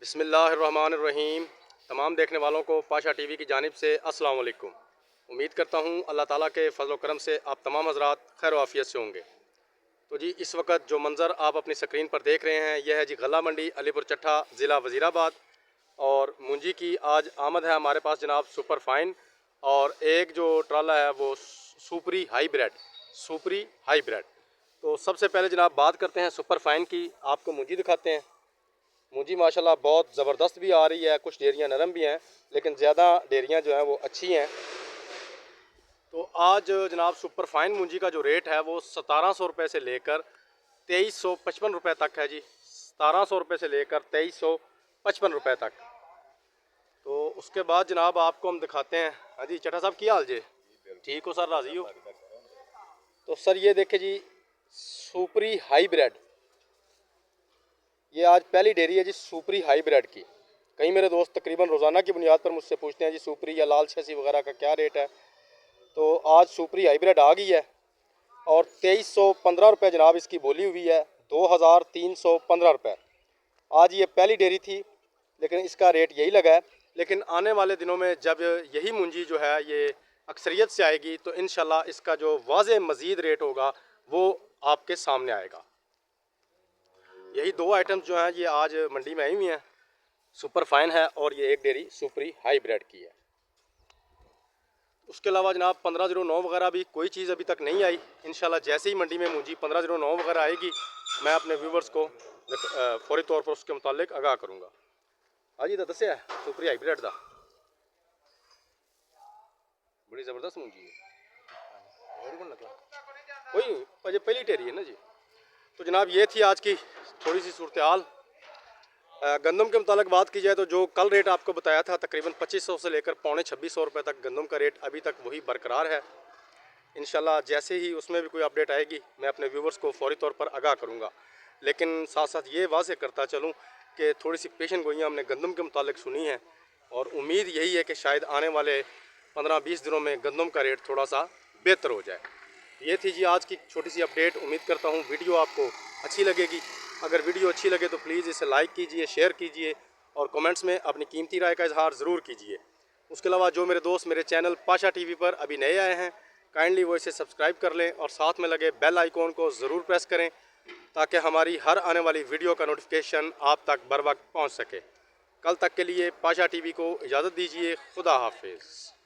بسم اللہ الرحمن الرحیم۔ تمام دیکھنے والوں کو پاشا ٹی وی کی جانب سے السلام علیکم۔ امید کرتا ہوں اللہ تعالیٰ کے فضل و کرم سے آپ تمام حضرات خیر و عافیت سے ہوں گے۔ تو جی اس وقت جو منظر آپ اپنی سکرین پر دیکھ رہے ہیں، یہ ہے جی غلہ منڈی، علی پور چٹھا، ضلع وزیر آباد۔ اور مونجی کی آج آمد ہے ہمارے پاس جناب سپر فائن۔ اور ایک جو ٹرالا ہے وہ super hybrid, super hybrid. تو سب سے پہلے جناب بات کرتے ہیں سپر فائن کی۔ آپ کو مونجی دکھاتے ہیں۔ مونجی ماشاءاللہ بہت زبردست بھی آ رہی ہے کچھ ڈیریاں نرم بھی ہیں لیکن زیادہ ڈیریاں جو ہیں وہ اچھی ہیں۔ تو آج جناب سپر فائن مونجی کا جو ریٹ ہے وہ ستارہ سو روپے سے لے کر تیئیس سو پچپن روپے تک ہے جی۔ ستارہ سو روپے سے لے کر تیئیس سو پچپن روپے تک۔ تو اس کے بعد جناب آپ کو ہم دکھاتے ہیں۔ ہاں جی چٹا صاحب کیا حال جی؟ ٹھیک ہو سر راضی ہو؟ تو سر یہ دیکھیں جی سوپری ہائی بریڈ۔ یہ آج پہلی ڈیری ہے جی سوپری ہائی بریڈ کی۔ کئی میرے دوست تقریباً روزانہ کی بنیاد پر مجھ سے پوچھتے ہیں جی سوپری یا لال چھسی وغیرہ کا کیا ریٹ ہے؟ تو آج سوپری ہائی بریڈ آ گئی ہے اور تیئیس سو پندرہ روپے جناب اس کی بولی ہوئی ہے، دو ہزار تین سو پندرہ روپے۔ آج یہ پہلی ڈیری تھی، لیکن اس کا ریٹ یہی لگا ہے۔ لیکن آنے والے دنوں میں جب یہی منجی جو ہے یہ اکثریت سے آئے گی، تو انشاءاللہ اس کا جو واضح مزید ریٹ ہوگا، وہ آپ کے سامنے آئے گا۔ یہی دو آئٹمز جو ہیں، یہ آج منڈی میں آئی ہوئی ہیں۔ سپر فائن ہے اور یہ ایک ڈیری سپری ہائی بریڈ کی ہے۔ اس کے علاوہ جناب پندرہ زیرو نو وغیرہ بھی کوئی چیز ابھی تک نہیں آئی۔ انشاءاللہ جیسے ہی منڈی میں مونجی پندرہ زیرو نو وغیرہ آئے گی، میں اپنے ویورز کو فوری طور پر اس کے متعلق آگاہ کروں گا۔ ہاں جی تو دسیا سپری ہائی بریڈ دا۔ بڑی زبردست مونجی ہے۔ کوئی پہلی ٹیری ہے نا جی۔ تو جناب، یہ تھی آج کی تھوڑی سی صورتحال۔ گندم کے متعلق بات کی جائے تو جو کل ریٹ آپ کو بتایا تھا، تقریباً پچیس سو سے لے کر پونے چھبیس سو روپے تک گندم کا ریٹ ابھی تک وہی برقرار ہے۔ انشاءاللہ جیسے ہی اس میں بھی کوئی اپڈیٹ آئے گی، میں اپنے ویورز کو فوری طور پر آگاہ کروں گا۔ لیکن ساتھ ساتھ یہ واضح کرتا چلوں کہ تھوڑی سی پیشن گوئیاں ہم نے گندم کے متعلق سنی ہیں اور امید یہی ہے کہ شاید آنے والے پندرہ بیس دنوں میں گندم کا ریٹ تھوڑا سا بہتر ہو جائے۔ یہ تھی جی آج کی چھوٹی سی اپڈیٹ۔ امید کرتا ہوں ویڈیو آپ کو اچھی لگے گی۔ اگر ویڈیو اچھی لگے تو پلیز اسے لائک کیجیے، شیئر کیجیے اور کومنٹس میں اپنی قیمتی رائے کا اظہار ضرور کیجیے۔ اس کے علاوہ جو میرے دوست میرے چینل پاشا ٹی وی پر ابھی نئے آئے ہیں کائنڈلی وہ اسے سبسکرائب کر لیں اور ساتھ میں لگے بیل آئیکن کو ضرور پریس کریں تاکہ ہماری ہر آنے والی ویڈیو کا نوٹیفیکیشن آپ تک بر وقت پہنچ سکے۔ کل تک کے لیے پاشا ٹی وی کو اجازت دیجیے خدا حافظ۔